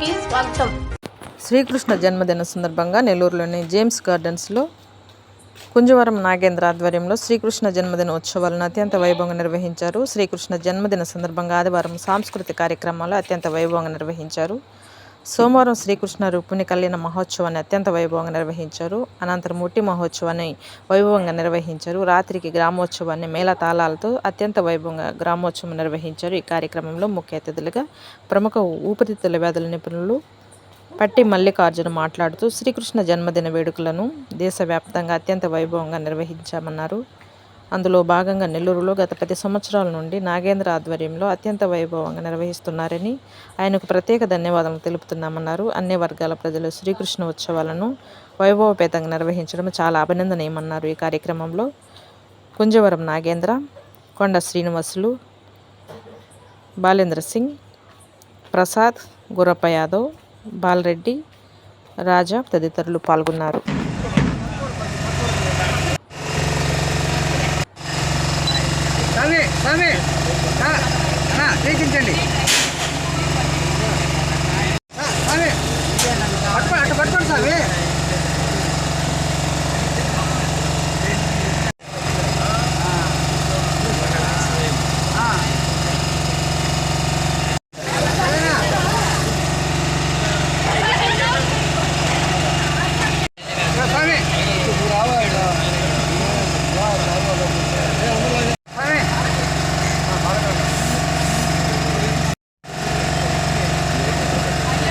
కి స్వాగతం. శ్రీకృష్ణ జన్మదిన సందర్భంగా నెల్లూరులోని జేమ్స్ గార్డెన్స్లో కుంజవరం నాగేంద్ర ఆధ్వర్యంలో శ్రీకృష్ణ జన్మదిన ఉత్సవాలను అత్యంత వైభవంగా నిర్వహించారు. శ్రీకృష్ణ జన్మదిన సందర్భంగా ఆదివారం సాంస్కృతిక కార్యక్రమాలు అత్యంత వైభవంగా నిర్వహించారు. సోమవారం శ్రీకృష్ణ రుక్మిణి కళ్యాణ మహోత్సవాన్ని అత్యంత వైభవంగా నిర్వహించారు. అనంతరం ముట్టి మహోత్సవాన్ని వైభవంగా నిర్వహించారు. రాత్రికి గ్రామోత్సవాన్ని మేళ తాళాలతో అత్యంత వైభవంగా గ్రామోత్సవం నిర్వహించారు. ఈ కార్యక్రమంలో ముఖ్య అతిథులుగా ప్రముఖ ఊపిరితిత్తుల వ్యాధుల నిపుణులు పట్టి మల్లికార్జున మాట్లాడుతూ శ్రీకృష్ణ జన్మదిన వేడుకలను దేశవ్యాప్తంగా అత్యంత వైభవంగా నిర్వహించామన్నారు. అందులో భాగంగా నెల్లూరులో గత పది సంవత్సరాల నుండి నాగేంద్ర ఆధ్వర్యంలో అత్యంత వైభవంగా నిర్వహిస్తున్నారని ఆయనకు ప్రత్యేక ధన్యవాదాలు తెలుపుతున్నామన్నారు. అన్ని వర్గాల ప్రజలు శ్రీకృష్ణ ఉత్సవాలను వైభవపేతంగా నిర్వహించడం చాలా అభినందనీయమన్నారు ఈ కార్యక్రమంలో. కుంజవరం నాగేంద్ర కొండ శ్రీనివాసులు బాలేంద్ర సింగ్ ప్రసాద్ గురప్ప యాదవ్ బాలరెడ్డి రాజా తదితరులు పాల్గొన్నారు. స్వామి స్వామి ఆ, స్వామి పట్టుకోండి అటు పట్టుకోండి స్వామి ఆ. సరేనా? ఇదిగో స్వామి స్వామి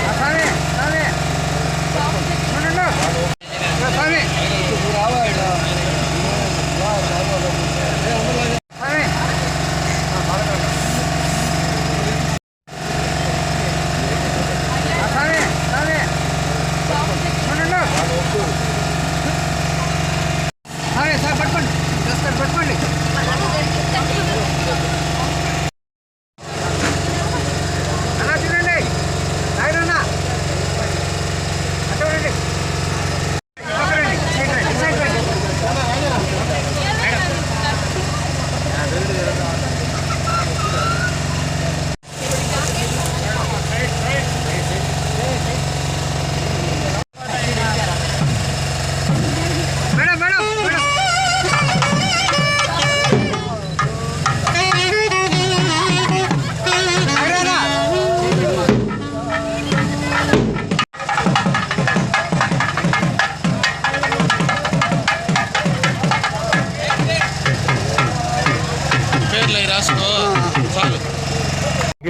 ఆ, స్వామి స్వామి ఉండు. ఇదిగో స్వామి స్వామి ఆ, స్వామి స్వామి ఉండు. స్వామి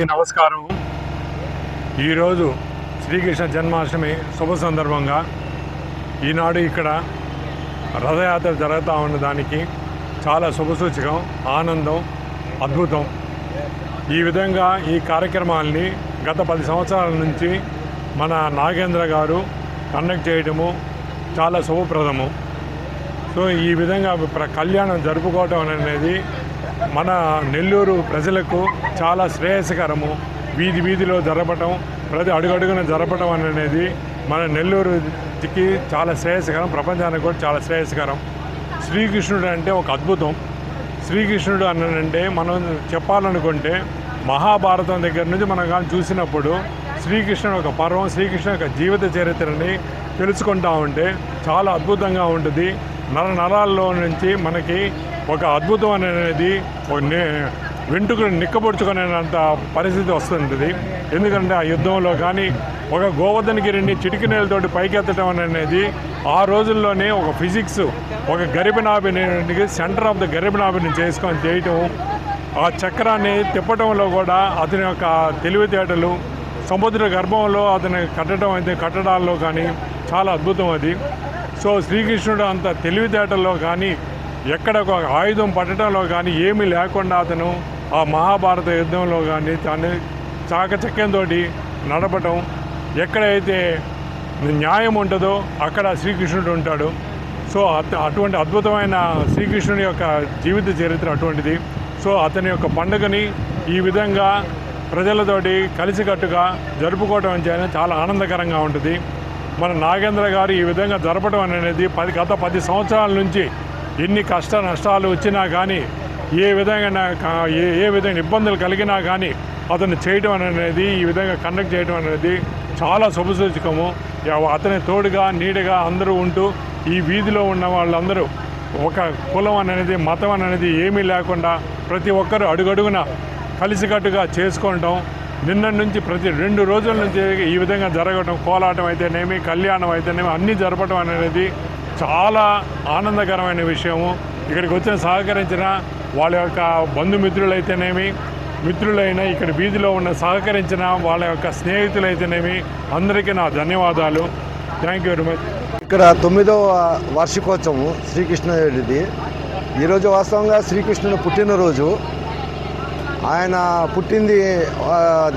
నమస్కారం ఈరోజు శ్రీకృష్ణ జన్మాష్టమి శుభ సందర్భంగా ఈనాడు ఇక్కడ రథయాత్ర జరుగుతూ ఉన్న దానికి చాలా శుభసూచకం ఆనందం అద్భుతం. ఈ విధంగా ఈ కార్యక్రమాల్ని గత పది సంవత్సరాల నుంచి మన నాగేంద్ర గారు కండక్ట్ చేయడము చాలా శుభప్రదము. సో ఈ విధంగా ప్ర- కళ్యాణం జరుపుకోవటం అనేది మన నెల్లూరు ప్రజలకు చాలా శ్రేయస్కరము. వీధి వీధిలో జరపటం ప్రతి అడుగడుగున జరపటం అనేది మన నెల్లూరుకి చాలా శ్రేయస్కరం ప్రపంచానికి కూడా చాలా శ్రేయస్కరం. శ్రీకృష్ణుడు అంటే ఒక అద్భుతం. శ్రీకృష్ణుడు అన్నాడంటే మనం చెప్పాలనుకుంటే మహాభారతం దగ్గర నుంచి మనం కానీ చూసినప్పుడు శ్రీకృష్ణుడు ఒక పర్వం శ్రీకృష్ణ యొక్క జీవిత చరిత్రని తెలుసుకుంటా ఉంటే చాలా అద్భుతంగా ఉంటుంది. నర నరాల్లో నుంచి మనకి ఒక అద్భుతం అనేది ఒక వెంట్రుకలు నిక్కబొడుచుకునేంత పరిస్థితి వస్తుంటుంది. ఎందుకంటే ఆ యుద్ధంలో కానీ ఒక గోవర్ధనగిరిని చిటికినేలతోటి పైకెత్తడం అనేది ఆ రోజుల్లోనే ఒక ఫిజిక్స్ ఒక గరిబనాభిని సెంటర్ ఆఫ్ ద గరిబనాభిని చేసుకొని చేయటం ఆ చక్రాన్ని తిప్పటంలో కూడా అతని యొక్క తెలివితేటలు సముద్ర గర్భంలో అతని కట్టడం అయితే కట్టడాల్లో కానీ చాలా అద్భుతం అది. సో శ్రీకృష్ణుడు అంత తెలివితేటల్లో కానీ ఎక్కడ ఒక ఆయుధం పట్టడంలో కానీ ఏమీ లేకుండా అతను ఆ మహాభారత యుద్ధంలో కానీ తను చాకచక్యంతో నడపటం ఎక్కడైతే న్యాయం ఉంటుందో అక్కడ శ్రీకృష్ణుడు ఉంటాడు. సో అత- అటువంటి అద్భుతమైన శ్రీకృష్ణుని యొక్క జీవిత చరిత్ర అటువంటిది. సో అతని యొక్క పండుగని ఈ విధంగా ప్రజలతోటి కలిసికట్టుగా జరుపుకోవటం అనేది చాలా ఆనందకరంగా ఉంటుంది. మన నాగేంద్ర గారు ఈ విధంగా జరపడం అనేది పది గత పది సంవత్సరాల నుంచి ఎన్ని కష్ట నష్టాలు వచ్చినా కానీ ఏ విధంగా ఏ ఏ విధంగా ఇబ్బందులు కలిగినా కానీ అతను చేయడం అనేది ఈ విధంగా కండక్ట్ చేయడం అనేది చాలా శుభసూచకము. అతని తోడుగా నీడగా అందరూ ఉంటూ ఈ వీధిలో ఉన్న వాళ్ళందరూ ఒక కులం అనేది మతం అనేది ఏమీ లేకుండా ప్రతి ఒక్కరు అడుగడుగున కలిసికట్టుగా చేసుకోవడం నిన్న నుంచి ప్రతి రెండు రోజుల నుంచి ఈ విధంగా జరగడం కోలాటం అయితేనేమి కళ్యాణం అయితేనేమి అన్నీ జరపడం అనేది చాలా ఆనందకరమైన విషయము. ఇక్కడికి వచ్చిన సహకరించిన వాళ్ళ యొక్క బంధుమిత్రులైతేనేమి మిత్రులైన ఇక్కడ వీధిలో ఉన్న సహకరించిన వాళ్ళ యొక్క స్నేహితులైతేనేమి అందరికీ నా ధన్యవాదాలు. థ్యాంక్ యూ వెరీ మచ్ ఇక్కడ తొమ్మిదవ వార్షికోత్సవం శ్రీకృష్ణుడిది. ఈరోజు వాస్తవంగా శ్రీకృష్ణుని పుట్టినరోజు. ఆయన పుట్టింది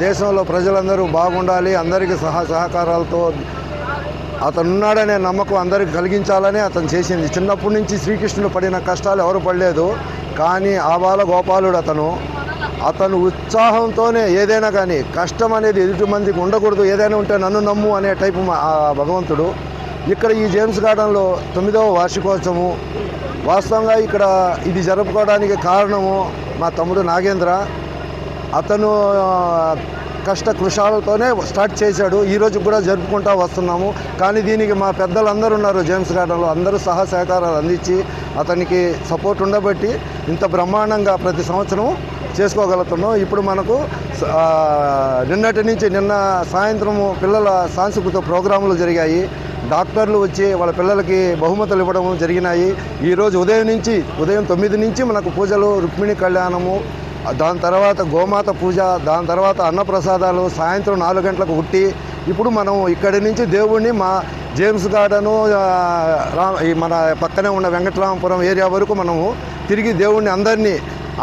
దేశంలో ప్రజలందరూ బాగుండాలి అందరికీ సహా సహకారాలతో అతను ఉన్నాడనే నమ్మకం అందరికి కలిగించాలని అతను చేసింది. చిన్నప్పటి నుంచి శ్రీకృష్ణుడు పడిన కష్టాలు ఎవరు పడలేదు. కానీ ఆ బాల గోపాలుడు అతను అతను ఉత్సాహంతోనే ఏదైనా కానీ కష్టం అనేది ఎదుటి మందికి ఉండకూడదు. ఏదైనా ఉంటే నన్ను నమ్ము అనే టైపు మా- ఆ భగవంతుడు. ఇక్కడ ఈ జేమ్స్ గార్డెన్లో తొమ్మిదవ వార్షికోత్సవము. వాస్తవంగా ఇక్కడ ఇది జరుపుకోవడానికి కారణము మా తమ్ముడు నాగేంద్ర. అతను కష్ట కృషాలతోనే స్టార్ట్ చేశాడు. ఈరోజు కూడా జరుపుకుంటూ వస్తున్నాము. కానీ దీనికి మా పెద్దలు అందరూ ఉన్నారు జేమ్స్ గార్డెన్లో. అందరూ సహా సహకారాలు అందించి అతనికి సపోర్ట్ ఉండబట్టి ఇంత బ్రహ్మాండంగా ప్రతి సంవత్సరం చేసుకోగలుగుతున్నాం. ఇప్పుడు మనకు నిన్నటి నుంచి నిన్న సాయంత్రము పిల్లల సాంస్కృతిక ప్రోగ్రాములు జరిగాయి. డాక్టర్లు వచ్చి వాళ్ళ పిల్లలకి బహుమతులు ఇవ్వడం జరిగినాయి. ఈరోజు ఉదయం నుంచి ఉదయం తొమ్మిది నుంచి మనకు పూజలు రుక్మిణి కళ్యాణము దాని తర్వాత గోమాత పూజ దాని తర్వాత అన్నప్రసాదాలు సాయంత్రం నాలుగు గంటలకు ఉట్టి. ఇప్పుడు మనం ఇక్కడి నుంచి దేవుణ్ణి మా జేమ్స్ గార్డెను రా మన పక్కనే ఉన్న వెంకటరామపురం ఏరియా వరకు మనము తిరిగి దేవుణ్ణి అందరినీ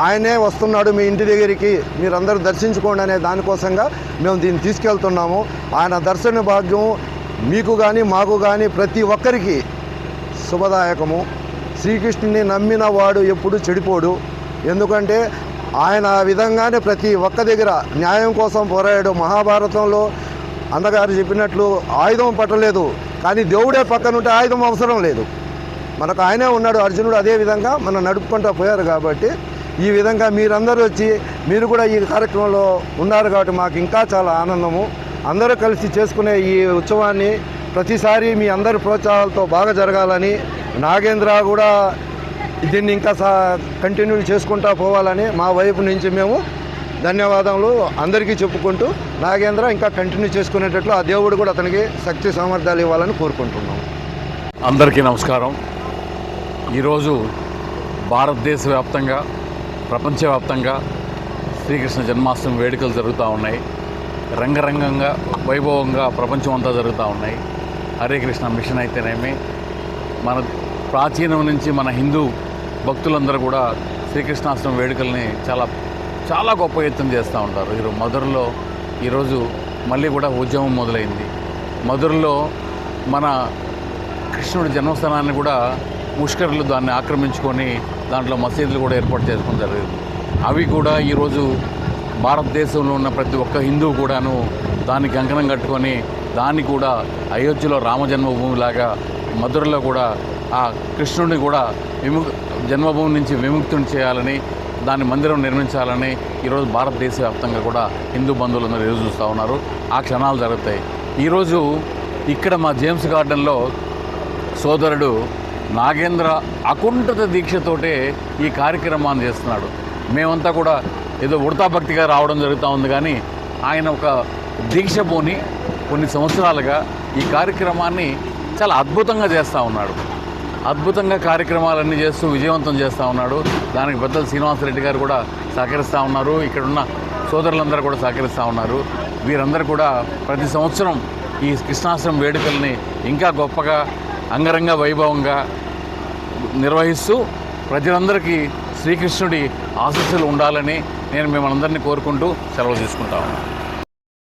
ఆయనే వస్తున్నాడు మీ ఇంటి దగ్గరికి మీరందరూ దర్శించుకోండి అనే దానికోసంగా మేము దీన్ని తీసుకెళ్తున్నాము. ఆయన దర్శన భాగ్యం మీకు కానీ మాకు కానీ ప్రతి ఒక్కరికి శుభదాయకము. శ్రీకృష్ణుని నమ్మిన వాడు ఎప్పుడు చెడిపోడు. ఎందుకంటే ఆయన ఆ విధంగానే ప్రతి ఒక్క దగ్గర న్యాయం కోసం పోరాడాడు మహాభారతంలో. అందగారు చెప్పినట్లు ఆయుధం పట్టలేదు కానీ దేవుడే పక్కనుంటే ఆయుధం అవసరం లేదు. మనకు ఆయనే ఉన్నాడు అర్జునుడు అదే విధంగా మనం నడుపుకుంటూ పోయారు కాబట్టి ఈ విధంగా మీరందరూ వచ్చి మీరు కూడా ఈ కార్యక్రమంలో ఉన్నారు కాబట్టి మాకు ఇంకా చాలా ఆనందము. అందరూ కలిసి చేసుకునే ఈ ఉత్సవాన్ని ప్రతిసారి మీ అందరి ప్రోత్సాహాలతో బాగా జరగాలని నాగేంద్ర కూడా దీన్ని ఇంకా సా కంటిన్యూ చేసుకుంటా పోవాలని మా వైపు నుంచి మేము ధన్యవాదములు అందరికీ చెప్పుకుంటూ నాగేంద్ర ఇంకా కంటిన్యూ చేసుకునేటట్లు ఆ దేవుడు కూడా అతనికి శక్తి సామర్థ్యాలు ఇవ్వాలని కోరుకుంటున్నాము. అందరికీ నమస్కారం. ఈరోజు భారతదేశ వ్యాప్తంగా ప్రపంచవ్యాప్తంగా శ్రీకృష్ణ జన్మాష్టమి వేడుకలు జరుగుతూ ఉన్నాయి. రంగరంగంగా వైభవంగా ప్రపంచం అంతా జరుగుతూ ఉన్నాయి. హరే కృష్ణ మిషన్ అయితేనేమి మన ప్రాచీనం నుంచి మన హిందూ భక్తులందరూ కూడా శ్రీకృష్ణాష్టమి వేడుకల్ని చాలా చాలా గొప్ప ఎత్తున చేస్తూ ఉంటారు. ఈరోజు మధురలో ఈరోజు మళ్ళీ కూడా ఉద్యమం మొదలైంది. మధురలో మన కృష్ణుడి జన్మస్థానాన్ని కూడా ముష్కరులు దాన్ని ఆక్రమించుకొని దాంట్లో మసీదులు కూడా ఏర్పాటు చేసుకోవడం జరిగింది. అవి కూడా ఈరోజు భారతదేశంలో ఉన్న ప్రతి ఒక్క హిందువు కూడాను దానికి అంకణం కట్టుకొని దాన్ని కూడా అయోధ్యలో రామ జన్మభూమిలాగా మధురలో కూడా ఆ కృష్ణుడిని కూడా విము జన్మభూమి నుంచి విముక్తిని చేయాలని దాని మందిరం నిర్మించాలని ఈరోజు భారతదేశ వ్యాప్తంగా కూడా హిందూ బంధువులందరూ ఎదురు చూస్తూ ఉన్నారు. ఆ క్షణాలు జరుగుతాయి. ఈరోజు ఇక్కడ మా జేమ్స్ గార్డెన్లో సోదరుడు నాగేంద్ర అకుంఠత దీక్షతోటే ఈ కార్యక్రమాన్ని చేస్తున్నాడు. మేమంతా కూడా ఏదో ఉడతా భక్తిగా రావడం జరుగుతూ ఉంది కానీ ఆయన ఒక దీక్ష పోని కొన్ని సంవత్సరాలుగా ఈ కార్యక్రమాన్ని చాలా అద్భుతంగా చేస్తూ ఉన్నాడు. అద్భుతంగా కార్యక్రమాలన్నీ చేస్తూ విజయవంతం చేస్తూ ఉన్నాడు. దానికి పెద్దలు శ్రీనివాసరెడ్డి గారు కూడా సహకరిస్తూ ఉన్నారు. ఇక్కడున్న సోదరులందరూ కూడా సహకరిస్తూ ఉన్నారు. వీరందరూ కూడా ప్రతి సంవత్సరం ఈ కృష్ణాశ్రమం వేడుకల్ని ఇంకా గొప్పగా అంగరంగ వైభవంగా నిర్వహిస్తూ ప్రజలందరికీ శ్రీకృష్ణుడి ఆశస్సులు ఉండాలని నేను మిమ్మల్ని అందరినీ కోరుకుంటూ సెలవు తీసుకుంటా ఉన్నాను.